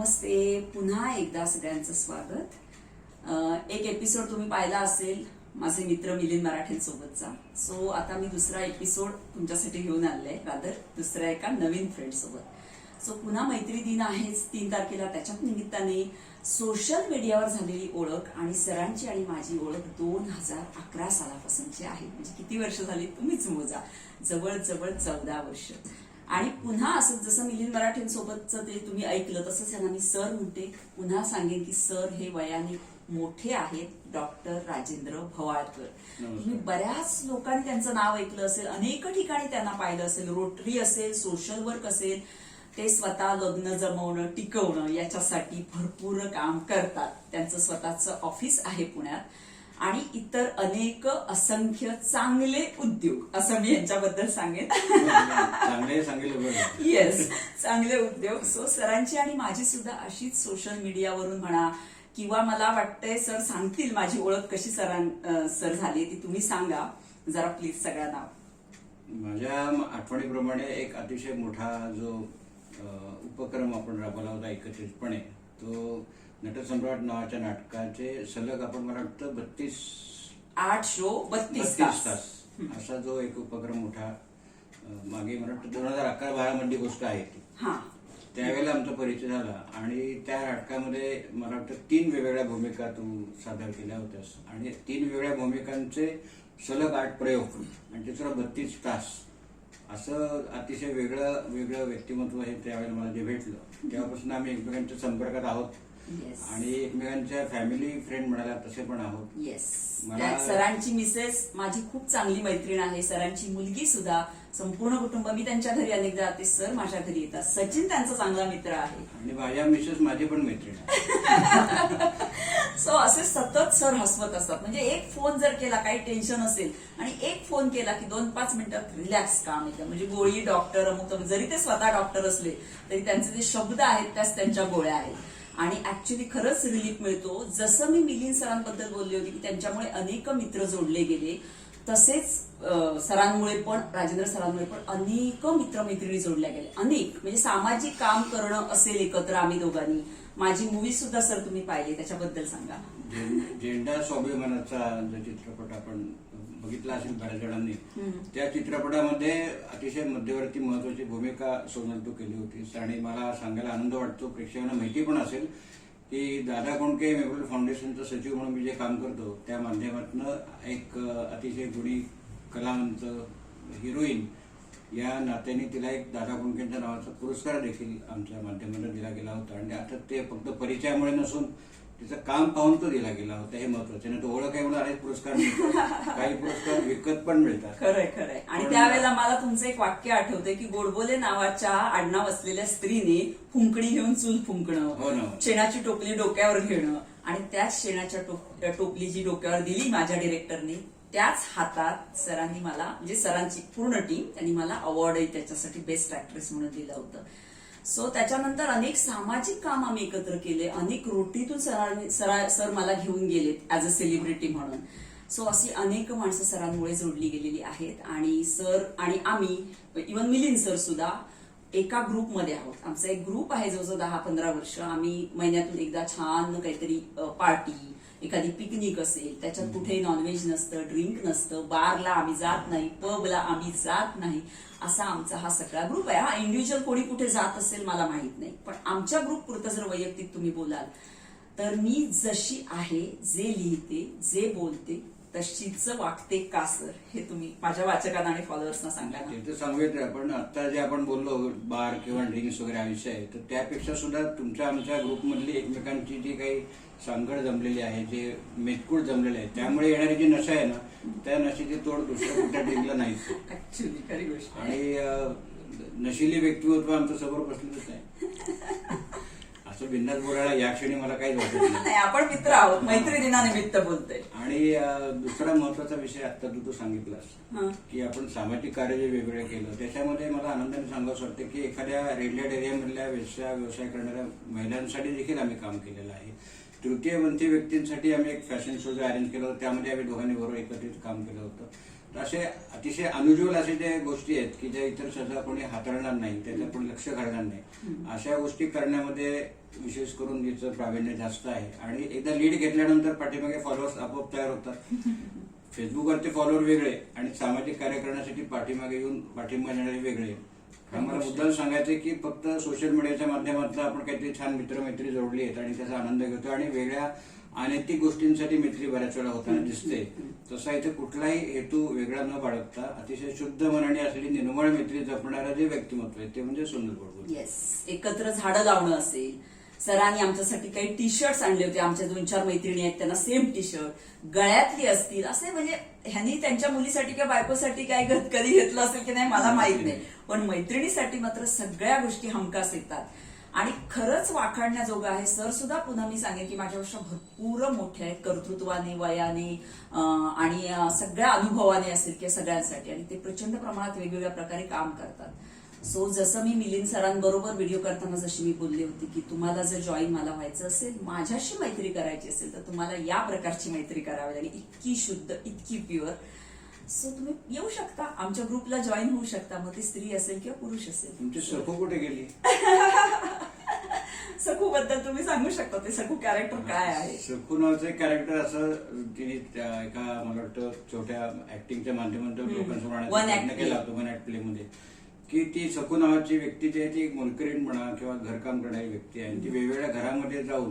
नमस्ते. पुन्हा एकदा सगळ्यांचं स्वागत. एक एपिसोड तुम्ही पाहिला असेल माझे मित्र मिलिंद मराठेंसोबतचा. सो आता मी दुसरा एपिसोड तुमच्यासाठी घेऊन आलेला आहे. रादर दुसऱ्या एका नवीन फ्रेंड सोबत सो पुन्हा मैत्री दिन आहेच तीन तारखेला त्याच्या निमित्ताने. सोशल मीडियावर झालेली ओळख आणि सरांची आणि माझी ओळख दोन हजार अकरा सालापासूनची आहे. म्हणजे किती वर्ष झाली? तुम्हीच मोजा. जवळजवळ चौदा वर्ष. आणि पुन्हा असं जसं मिलिंद मराठेंसोबतचं ते तुम्ही ऐकलं तसंच यांना मी सर म्हणते. पुन्हा सांगेन की सर हे वयाने मोठे आहेत डॉक्टर राजेंद्र भवाळकर. तुम्ही बऱ्याच लोकांनी त्यांचं नाव ऐकलं असेल अनेक ठिकाणी त्यांना पाहिलं असेल. रोटरी असेल सोशल वर्क असेल. ते स्वतः लग्न जमवणं टिकवणं याच्यासाठी भरपूर काम करतात. त्यांचं स्वतःचं ऑफिस आहे पुण्यात. आणि इतर अनेक असंख्य चांगले उद्योग. असं मी यांच्याबद्दल सांगेन. चांगले येस चांगले उद्योग. सो सरांची आणि माझी सुद्धा अशीच सोशल मीडियावरून म्हणा किंवा मला वाटतंय सर सांगतील माझी ओळख कशी सरां सर झाली ती तुम्ही सांगा. जरा प्लीज सगळ्यांना. माझ्या आठवणीप्रमाणे एक अतिशय मोठा जो उपक्रम आपण राबवला होता एकत्रितपणे तो नटसम्राट नावाच्या नाटकाचे सलग आपण मला वाटतं बत्तीस आठ शो बत्तीस तास. तास. असा जो एक उपक्रम मोठा मागे मला वाटतं दोन हजार अकरा बारा मधली गोष्ट आहे ती. हा. त्यावेळेला आमचा परिचय झाला आणि त्या नाटकामध्ये मला वाटतं तीन वेगवेगळ्या भूमिका तू सादर केल्या होत्यास. आणि तीन वेगवेगळ्या भूमिकांचे सलग आठ प्रयोग. आणि ते सुद्धा बत्तीस तास. असं अतिशय वेगळं वेगळं व्यक्तिमत्व हे त्यावेळेला मला जे भेटलं तेव्हापासून आम्ही एकमेकांच्या संपर्कात आहोत. आणि एकमेकांच्या फॅमिली फ्रेंड म्हणाला तसे पण आहोत. येस मला- सरांची मिसेस माझी खूप चांगली मैत्रीण आहे. सरांची मुलगी सुद्धा संपूर्ण कुटुंब मी त्यांच्या घरी अनेकदा जाते सर माझ्या घरी येतात. सचिन त्यांचा चांगला मित्र आहे. आणि माझ्या मिसेस माझी पण मैत्रीण आहे. सो असे सतत सर हसवत असतात. म्हणजे एक फोन जर केला काही टेन्शन असेल आणि एक फोन केला की दोन पाच मिनिटात रिलॅक्स काम येतं. म्हणजे गोळी डॉक्टर अमुक तमुक. जरी ते स्वतः डॉक्टर असले तरी त्यांचे जे शब्द आहेत त्याच त्यांच्या गोळ्या आहेत. आणि ऍक्च्युली खरंच रिलीफ मिळतो. जसं मी मिलिंद सरांबद्दल बोलली होती की त्यांच्यामुळे अनेक मित्र जोडले गेले तसेच सरांमुळे पण राजेंद्र सरांमुळे पण अनेक मित्रमैत्रिणी जोडल्या गेल्या. अनेक. म्हणजे सामाजिक काम करणं असेल एकत्र आम्ही दोघांनी. माझी मूवी सुद्धा सर तुम्ही पाहिली त्याच्याबद्दल सांगा. झेंडा स्वाभिमानाचा जो चित्रपट आपण बघितला असेल बऱ्याच जणांनी त्या चित्रपटामध्ये अतिशय मध्यवर्ती महत्वाची भूमिका सोनल तू केली होतीस आणि मला सांगायला आनंद वाटतो प्रेक्षकांना माहिती पण असेल की दादा कोंडके मेमोरियल फाउंडेशनचा सचिव म्हणून मी जे काम करतो त्या माध्यमातून एक अतिशय गुणी कलावंत हिरोईन या नात्याने तिला एक दादा कुंकेंच्या नावाचा पुरस्कार देखील आमच्या माध्यमातून दिला गेला होता. आणि आता ते फक्त परिचयामुळे नसून तिचं काम पाहून तो दिला गेला होता. हे महत्वाचं नाही तो ओळख आहे म्हणून अनेक पुरस्कार मिळतात. काही पुरस्कार विकत पण मिळतात. खरंय खरंय. आणि त्यावेळेला मला तुमचं एक वाक्य आठवतंय की गोडबोले नावाच्या आडनाव असलेल्या स्त्रीने फुंकणी घेऊन चूल हो फुंकणं ना. शेणाची टोपली डोक्यावर घेणं आणि त्याच शेणाच्या टोप- टोपली जी डोक्यावर दिली माझ्या डिरेक्टरने त्याच हातात सरांनी मला म्हणजे सरांची पूर्ण टीम त्यांनी मला अवॉर्डही त्याच्यासाठी बेस्ट ऍक्ट्रेस म्हणून दिलं होतं. सो त्याच्यानंतर अनेक सामाजिक काम आम्ही एकत्र केले. अनेक रोटीतून सरांनी सरा- सर मला घेऊन गेलेत ऍज अ सेलिब्रिटी म्हणून. सो अशी अनेक माणसं सरांमुळे जोडली गेलेली आहेत. आणि सर आणि आम्ही इवन मिलिंद सर सुद्धा एका ग्रुपमध्ये आहोत. आमचा एक ग्रुप आहे जवळजवळ दहा पंधरा वर्ष. आम्ही महिन्यातून एकदा छान काहीतरी पार्टी एखादी पिकनिक असेल त्याच्यात कुठे नॉनव्हेज नसतं ड्रिंक नसतं बारला आम्ही जात नाही पबला आम्ही जात नाही असा आमचा हा सगळा ग्रुप आहे. हा इंडिव्हिज्युअल कोणी कुठे जात असेल मला माहीत नाही पण आमच्या ग्रुप पुरतं जर वैयक्तिक तुम्ही बोलाल तर मी जशी आहे जे लिहिते जे बोलते तशीच वागते का सर हे तुम्ही माझ्या वाचकांना आणि फॉलोअर्सना सांगा ते तर सांगूयात आपण आता जे आपण बोललो बार किंवा ड्रिंक्स वगैरे हा विषय आहे तर त्यापेक्षा सुद्धा तुमच्या आमच्या ग्रुपमधली एकमेकांची जी काही सांगड जमलेली आहे जे मेतकूळ जमलेले आहे त्यामुळे येणारी जी नशा आहे ना त्या नशेची तोड दुसऱ्या कुठल्या ड्रिंकला नाहीच. ऍक्च्युली खरी गोष्ट आहे. आणि अं, नशिली व्यक्तिमत्व आमचं समोर बसलेलंच आहे. बिंदास बोलायला या क्षणी मला काहीच वाटत नाही. नाही आपण मित्र आहोत. मैत्री दिनानिमित्त बोलतोय. आणि अं, दुसरा महत्त्वाचा विषय आता तू तो सांगितलास. की आपण सामाजिक कार्य जे वेगवेगळे केलं त्याच्यामध्ये मला आनंदाने सांगावं वाटतं की एखाद्या रेड लाइट एरियामधल्या व्यवसाय व्यवसाय करणाऱ्या महिलांसाठी देखील आम्ही काम केलेलं आहे. तृतीयपंथी व्यक्तींसाठी आम्ही एक फॅशन शो जो अरेंज केला होता. त्यामध्ये आम्ही दोघांनी बरोबर एकत्रित काम केलं होतं. असे अतिशय अनुज्वल असे जे गोष्टी आहेत की ज्या इतर सहसा कोणी हाताळणार नाही त्याच्यात कोणी लक्ष घालणार नाही अशा गोष्टी करण्यामध्ये विशेष करून तिचं प्रावीण्य जास्त आहे. आणि एकदा लीड घेतल्यानंतर पाठीमागे फॉलोअर्स आपोआप तयार होतात. फेसबुकवरचे फॉलोअर वेगळे आणि सामाजिक कार्य करण्यासाठी पाठीमागे येऊन पाठिंबा देणारे वेगळे. मला मुद्दाम सांगायचं की फक्त सोशल मीडियाच्या माध्यमातून आपण काहीतरी छान मित्रमैत्री जोडली आहेत आणि त्याचा आनंद घेतो आणि वेगळ्या अनैतिक गोष्टींसाठी मैत्री बऱ्याच वेळा होताना दिसते. तसा इथे कुठलाही हेतू वेगळा न बाळगता अतिशय शुद्ध मनाने असलेली निर्मळ मैत्री जपणारं जे व्यक्तिमत्व आहे ते म्हणजे सुंदर गोडबोले येस एकत्र झाडं लावणं असेल सरांनी आमच्यासाठी काही टी शर्ट्स आणले होते आमच्या दोन चार मैत्रिणी आहेत त्यांना सेम टी शर्ट गळ्यातली असतील असे म्हणजे ह्यांनी त्यांच्या मुलीसाठी किंवा बायकोसाठी काय कधी घेतलं असेल की नाही मला माहीत नाही. पण मैत्रिणीसाठी मात्र सगळ्या गोष्टी हमखास येतात. आणि खरंच वाखाणण्याजोगं आहे. सर सुद्धा पुन्हा मी सांगेन की माझ्यापेक्षा भरपूर मोठे आहेत. कर्तृत्वाने वयाने आणि सगळ्या अनुभवाने असेल किंवा सगळ्यांसाठी. आणि ते प्रचंड प्रमाणात वेगवेगळ्या प्रकारे काम करतात. सो जसं मी मिलिंद सरांबरोबर व्हिडिओ करताना जशी मी बोलली होती की तुम्हाला जर जॉईन मला व्हायचं असेल माझ्याशी मैत्री करायची असेल तर तुम्हाला या प्रकारची मैत्री करावी लागेल. इतकी शुद्ध इतकी प्युअर सो तुम्ही येऊ शकता. आमच्या ग्रुपला जॉईन होऊ शकता. मग ती स्त्री असेल किंवा पुरुष असेल. तुमची कुठे गेली? सखू बद्दल तुम्ही सांगू शकता ते सखू कॅरेक्टर काय आहे? सखू नावाचं एक कॅरेक्टर असं त्या एका मला वाटतं छोट्या ऍक्टिंगच्या माध्यमातून लोकांसमोर आणण्याचा प्रयत्न केला. होता वन ऍक्ट प्ले मध्ये. की ती सखू नावाची व्यक्ती जी आहे ती एक मोलकरीण म्हणा किंवा घरकाम करणारी व्यक्ती आहे. ती वेगवेगळ्या घरामध्ये जाऊन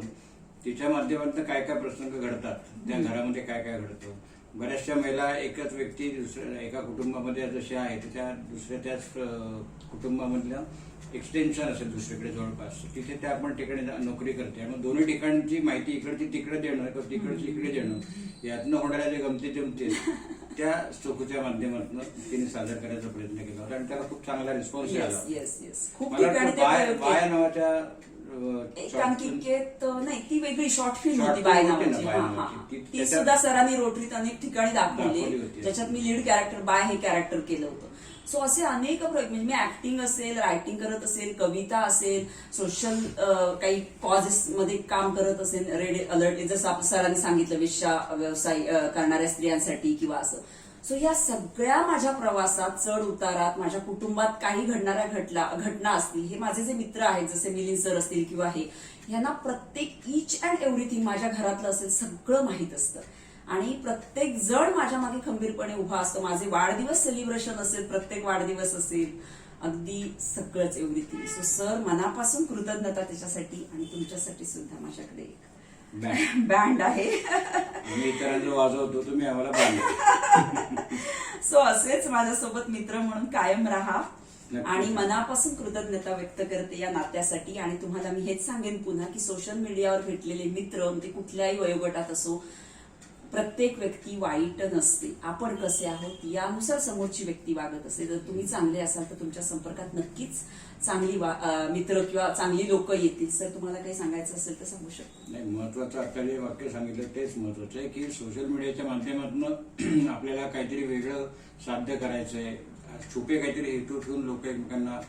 तिच्या माध्यमातून काय काय प्रसंग घडतात त्या घरामध्ये काय काय घडतं. बऱ्याचशा महिला एकच व्यक्ती दुसऱ्या एका कुटुंबामध्ये जशा आहे त्या दुसऱ्या त्याच कुटुंबामधल्या एक्सटेन्शन असेल दुसरीकडे जवळपास. तिथे त्या आपण तिकडे नोकरी करते. आणि दोन्ही ठिकाणची माहिती इकडची तिकडे देणं किंवा तिकडची इकडे देणं यातनं होणाऱ्या ज्या गमती जमती आहेत, त्या चौकूच्या माध्यमातून तिने सादर करायचा प्रयत्न केला होता. आणि त्याला खूप चांगला रिस्पॉन्स मला वाटतं ते बाय. नावाच्या एकांकिकेत नाही ती वेगळी शॉर्ट फिल्म Short होती film बाय होती ना, नावाची बाय हा, नावाची. हा. ती- ती त्याच्यात- सुद्धा सरांनी रोटरीत अनेक ठिकाणी दाखवली दाखवली होती. ज्याच्यात मी लीड कॅरेक्टर बाय हे कॅरेक्टर केलं होतं सो असे अनेक प्रयोग म्हणजे मी ऍक्टिंग असेल रायटिंग करत असेल कविता असेल सोशल काही कॉजेस मध्ये काम करत असेल रेड अलर्ट जसं आपण सरांनी सांगितलं वेश्या व्यवसाय अ, करणाऱ्या स्त्रियांसाठी किंवा असं सो या सगळ्या माझ्या प्रवासात चढ उतारात माझ्या कुटुंबात काही घडणाऱ्या घटला घटना असतील हे माझे जे मित्र आहेत जसे मिलिंद सर असतील किंवा हे यांना प्रत्येक इच अँड एव्हरीथिंग माझ्या घरातलं असेल सगळं माहीत असतं. आणि प्रत्येक जण माझ्या मागे खंबीरपणे उभा असतो. माझे वाढदिवस सेलिब्रेशन असेल प्रत्येक वाढदिवस असेल अगदी सगळंच एव्हरीथिंग सो सर मनापासून कृतज्ञता त्याच्यासाठी आणि तुमच्यासाठी सुद्धा माझ्याकडे एक. बँड. आहे. आम्ही इतरांचं वाजवतो तुम्ही आम्हाला बांधा सो असेच माझ्यासोबत मित्र म्हणून कायम राहा. आणि मनापासून कृतज्ञता व्यक्त करते या नात्यासाठी. आणि तुम्हाला मी हेच सांगेन पुन्हा की सोशल मीडियावर भेटलेले मित्र ते कुठल्याही वयोगटात असो प्रत्येक व्यक्ती वाईट नसते. आपण कसे आहोत यानुसार समोरची व्यक्ती वागत असते. जर तुम्ही चांगले असाल तर तुमच्या संपर्कात नक्कीच चांगली मित्र किंवा चांगली लोक येतील. सर तुम्हाला काही सांगायचं असेल तर सांगू शकतो. नाही महत्वाचं आता जे वाक्य सांगितलं तेच महत्वाचं आहे की सोशल मीडियाच्या माध्यमातून आपल्याला काहीतरी वेगळं साध्य करायचंय. छुपे काहीतरी हेतू ठेवून लोक एकमेकांना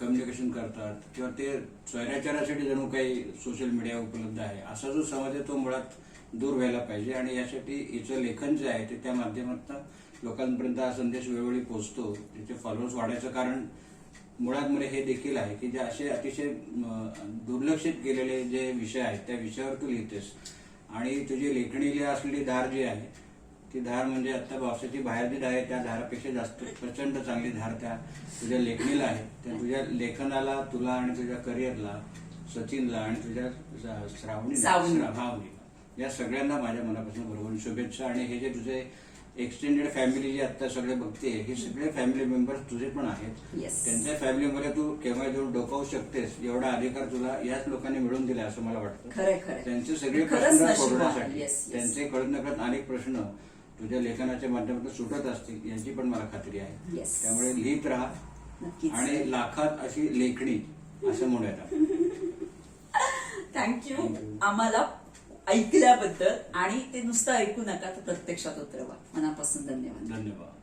कम्युनिकेशन करतात. किंवा ते स्वैराचारासाठी जणू काही सोशल मीडिया उपलब्ध आहे. असा जो समाज आहे तो मुळात दूर व्हायला पाहिजे आणि यासाठी हिचं लेखन जे आहे ते त्या माध्यमातून लोकांपर्यंत हा संदेश वेळोवेळी पोहोचतो. त्याचे फॉलोअर्स वाढायचं कारण मुळात मध्ये हे देखील आहे की जे असे अतिशय दुर्लक्षित केलेले जे विषय आहेत त्या विषयावर तू लिहितेस. आणि तुझी लेखणीला असलेली धार जी आहे ती धार म्हणजे आता पावसाची बाहेर जी धार आहे त्या धारापेक्षा जास्त प्रचंड चांगली धार त्या तुझ्या लेखणीला आहे. त्या तुझ्या लेखनाला तुला आणि तुझ्या करिअरला सचिनला आणि तुझ्या सावनीला. भावनीला या सगळ्यांना माझ्या मनापासून बरोबर शुभेच्छा आणि हे जे तुझे एक्सटेंडेड फॅमिली जी आता सगळे बघते हे सगळे फॅमिली मेंबर्स तुझे पण आहेत. त्यांच्या फॅमिलीमध्ये तू केव्हा जेव्हा डोकावू शकतेस एवढा अधिकार तुला याच लोकांनी मिळवून दिला असं मला वाटतं त्यांचे सगळे प्रश्न. सोडवण्यासाठी. त्यांचे कळत नकळत अनेक प्रश्न तुझ्या लेखनाच्या माध्यमातून सुटत असतील याची पण मला खात्री आहे. त्यामुळे लिहित राहा आणि लाखात अशी लेखणी असं म्हणूयात आपण. थँक्यू. आम्हाला ऐकल्याबद्दल आणि ते नुसतं ऐकू नका तर प्रत्यक्षात उतरवा मनापासून धन्यवाद. धन्यवाद.